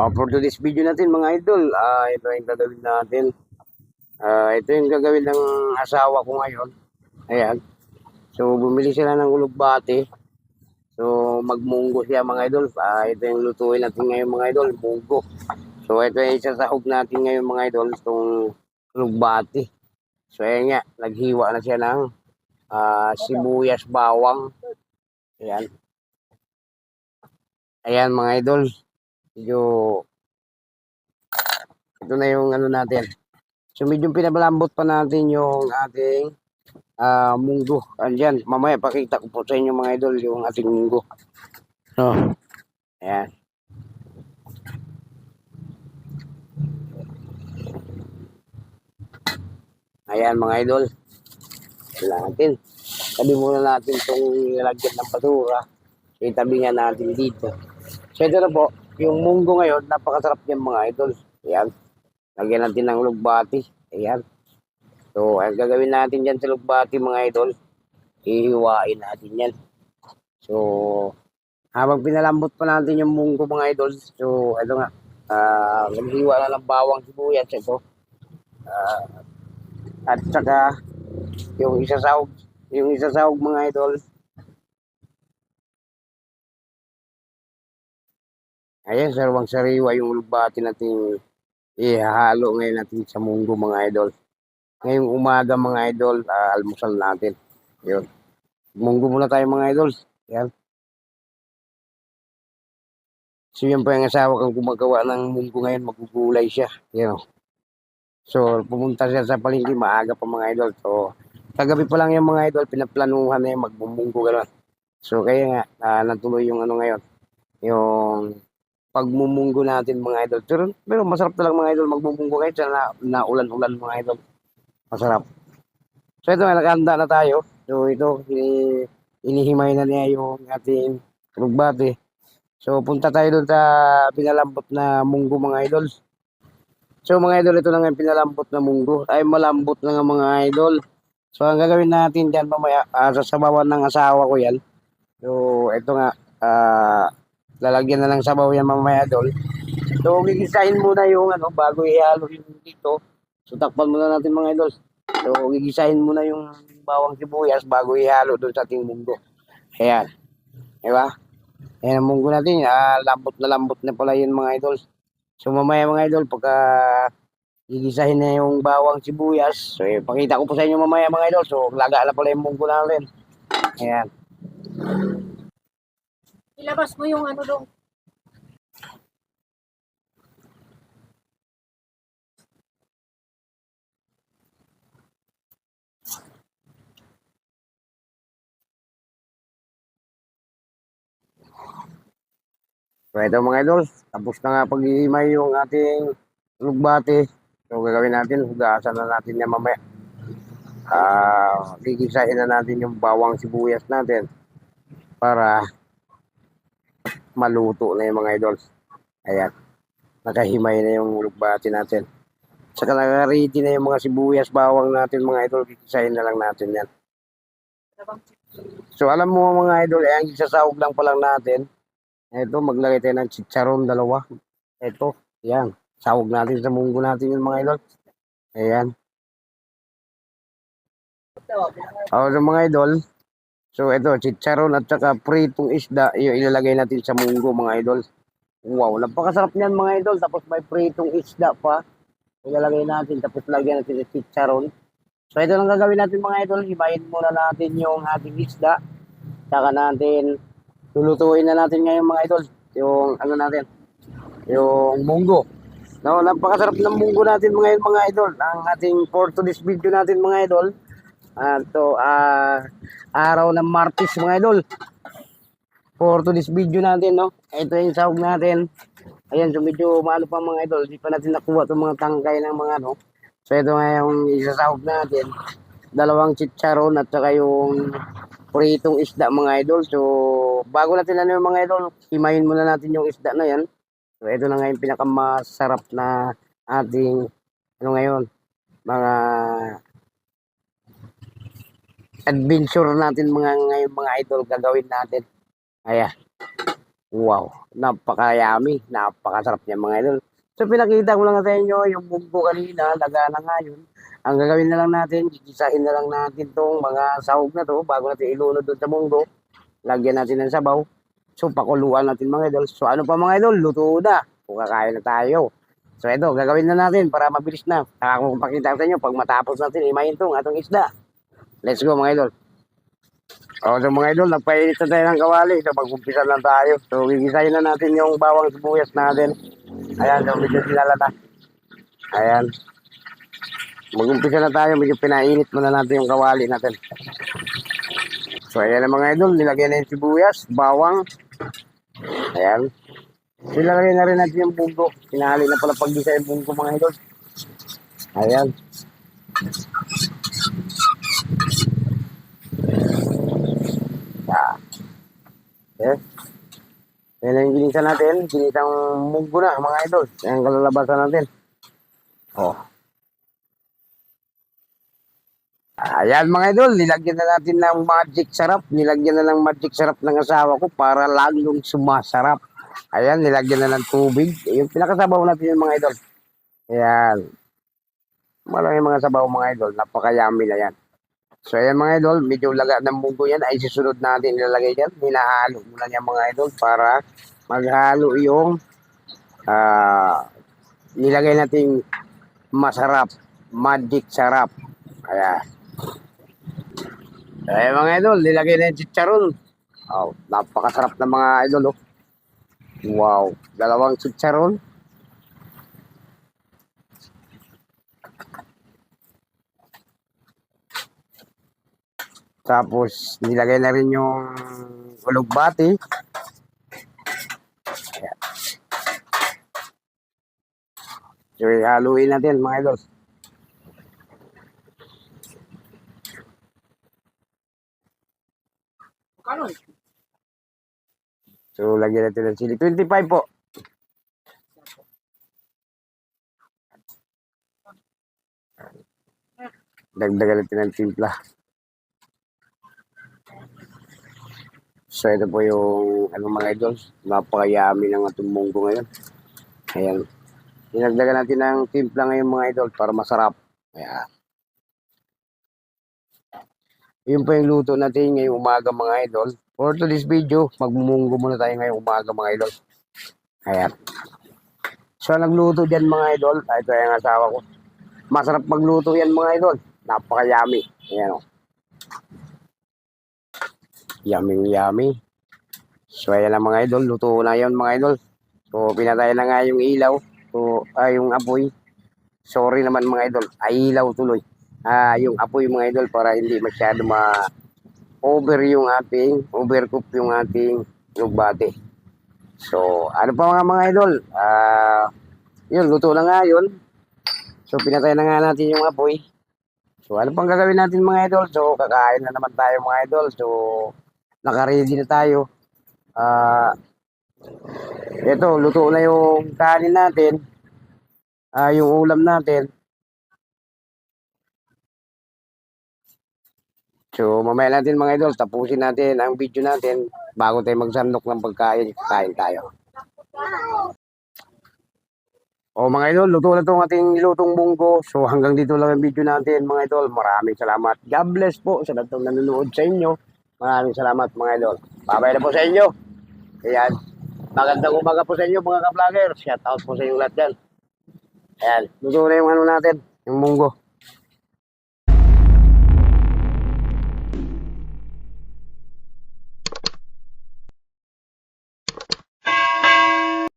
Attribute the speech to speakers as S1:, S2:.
S1: Uh, for today's video natin mga idol, ah ito yung gagawin natin. Ah ito yung gagawin ng asawa ko ngayon. Ayan. So bumili sila ng ulugbati. So magmunggo siya mga idol. Ah ito yung lutuin natin ngayon mga idol, munggo. So ito yung isasahog natin ngayon mga idol, itong ulugbati. So ayan nga, naghiwa na siya ng ah sibuyas bawang. Ayan. Ayan mga idol. Medyo ito na yung ano natin. So medyo pinabalambot pa natin yung ating ah munggo. Andyan, mamaya pakita ko po sa inyo mga idol yung ating munggo. So, ayan. Ayan mga idol. Kailangan natin. Tabi muna natin itong nilagyan ng basura. Itabi nga natin dito. So na po, yung munggo ngayon, napakasarap niyan mga idol. Ayan. Lagyan natin ng lugbati. Ayan. So, ang gagawin natin dyan sa lugbati mga idol, ihiwain natin yan. So, habang pinalambot pa natin yung munggo mga idol, so, ito nga, ah maghiwa na ng bawang sibuyas ito. Ah, at saka, yung isasahog, yung isasahog mga idol, Ayan, sarwang sariwa yung lugbati natin ihahalo ngayon natin sa munggo mga idol. Ngayong umaga mga idol, ah, almusal natin. Yun. Munggo muna tayo mga idol. Yan. So yan pa yung asawa kang gumagawa ng munggo ngayon, magugulay siya. Yan. So pumunta siya sa palengke maaga pa mga idol. So kagabi pa lang yung mga idol, pinaplanuhan na yung magmumunggo gano'n. So kaya nga, ah, natuloy yung ano ngayon, yung pagmumunggo natin mga idol. Pero, pero masarap talaga mga idol magmumunggo kahit sa na, naulan-ulan mga idol. Masarap. So ito, nakahanda na tayo. So ito, ini, inihimay na niya yung ating rugbati. So punta tayo doon sa pinalambot na munggo mga idol. So mga idol, ito na nga pinalambot na munggo. Ay malambot na nga mga idol. So ang gagawin natin dyan mamaya, uh, sasabawan ng asawa ko yan. So ito nga, ah, lalagyan na lang sabaw yan mamaya dol. So, gigisahin muna yung ano, bago ihalo dito. So, takpan muna natin mga idol. So, gigisahin muna yung bawang sibuyas bago ihalo doon sa ating munggo. Ayan. Diba? Ayan ang munggo natin. Ah, lambot na lambot na pala yun mga idol. So, mamaya mga idol, pagka gigisahin na yung bawang sibuyas. So, eh, pakita ko po sa inyo mamaya mga idol. So, laga na pala yung munggo natin. Ayan.
S2: Ilabas mo yung ano dong.
S1: So mga idol, tapos na nga pag-iimay yung ating lugbati. So gagawin natin, hugasan na natin yan mamaya. Ah, gigisahin na natin yung bawang sibuyas natin para maluto na yung mga idol. Ayan. Nakahimay na yung lugbati natin. Saka naka-ready na yung mga sibuyas, bawang natin mga idol. Gigisahin na lang natin yan. So alam mo mga idol, eh, ang isasahog lang pa lang natin. Ito, maglagay tayo ng chicharon, dalawa. Ito, yan. Sahog natin sa munggo natin yung mga idol. Ayan. O, so mga idol, so ito, chicharon at saka pritong isda, yung ilalagay natin sa munggo mga idol. Wow, napakasarap niyan mga idol. Tapos may pritong isda pa. Ilalagay natin, tapos lagyan natin ng chicharon. So ito lang gagawin natin mga idol. Hibayin muna natin yung ating isda. Saka natin lulutuin na natin ngayon mga idol yung ano natin yung munggo no, napakasarap ng munggo natin mga mga idol ang ating for today's video natin mga idol uh, to uh, araw ng Martes mga idol. For today's video natin no? Ito yung sahog natin. Ayan so medyo maano pa mga idol. Hindi pa natin nakuha itong mga tangkay ng mga ano so ito nga yung isasahog natin. Dalawang chicharon at saka yung pritong isda mga idol. So, bago natin ano yung mga idol, himayin muna natin yung isda na yan. So, ito na nga yung pinakamasarap na ating, ano ngayon, mga adventure natin mga ngayon mga idol gagawin natin. Ayan. Wow, napakayami, napakasarap niya mga idol. So pinakita ko lang sa inyo yung bumbo kanina, laga na nga yun. Ang gagawin na lang natin, gigisahin na lang natin tong mga sahog na to bago natin ilunod doon sa munggo. Lagyan natin ng sabaw. So pakuluan natin mga idol. So ano pa mga idol, luto na. Kung kakain na tayo. So ito, gagawin na natin para mabilis na. Saka kung pakita sa inyo, pag matapos natin, imayin tong atong isda. Let's go mga idol. O, so mga idol, nagpainit na tayo ng kawali. So, mag-umpisa lang tayo. So, gigisahin na natin yung bawang sibuyas natin. Ayan, so medyo sinala na. Ayan. Mag-umpisa na tayo. Medyo pinainit muna natin yung kawali natin. So, ayan na mga idol. Nilagyan na yung sibuyas, bawang. Ayan. Nilagay na rin natin yung bunggo. Pinahali na pala pag-gisa yung bunggo mga idol. Ayan. Ah. Eh. Yan ang ginisa natin. Ginisang munggo na, mga idol. Yan ang kalalabasan natin. Oh. Ayan mga idol, nilagyan na natin ng magic sarap. Nilagyan na ng magic sarap ng asawa ko para lalong sumasarap. Ayan, nilagyan na ng tubig. Yung pinakasabaw natin yung mga idol. Ayan. Maraming mga sabaw mga idol. Napakayami na yan. So ayan mga idol, medyo laga ng munggo yan ay susunod natin ilalagay dyan. Hinahalo muna niya mga idol para maghalo yung ah nilagay nating masarap, magic sarap. Ayan. Ayan mga idol, nilagay na yung chicharon. Oh, napakasarap ng mga idol oh. Wow, dalawang chicharon. Tapos, nilagay na rin yung ulugbati. Ayan. So, haluin natin mga idol. So, lagyan natin ng sili. 25 po. Dagdagan natin ng timpla. So, ito po yung ano mga idol. Napakayami ng atong munggo ngayon. Ayan. Dinagdagan natin ng timpla ngayon mga idol para masarap. Ayan. Yun po yung luto natin ngayong umaga mga idol. For today's video, magmumunggo muna tayo ngayong umaga mga idol. Ayan. So, nagluto dyan mga idol. Ah, Ito yung asawa ko. Masarap magluto yan mga idol. Napaka-yummy. Ayan o. Yummy, yummy. So, ayan lang mga idol. Luto na yun mga idol. So, pinatay na nga yung ilaw. So, ay yung apoy. Sorry naman mga idol. Ay, ilaw tuloy. Ah, yung apoy mga idol para hindi masyado ma over yung ating overcook yung ating lugbate. So, ano pa mga mga idol? Ah, yun, luto na nga yun. So, pinatay na nga natin yung apoy. So, ano pang gagawin natin mga idol? So, kakain na naman tayo mga idol. So, naka-ready na tayo. Ah, ito, luto na yung kanin natin. Ah, yung ulam natin. So, mamaya natin mga idol, tapusin natin ang video natin bago tayo magsandok ng pagkain, kain tayo. O mga idol, luto na itong ating nilutong bunggo. So hanggang dito lang ang video natin mga idol. Maraming salamat. God bless po sa lahat ng nanonood sa inyo. Maraming salamat mga idol. Babay na po sa inyo. Ayan. Magandang umaga po sa inyo mga ka-vlogger. Shout out po sa inyo lahat dyan. Ayan. Luto na yung ano natin, yung munggo.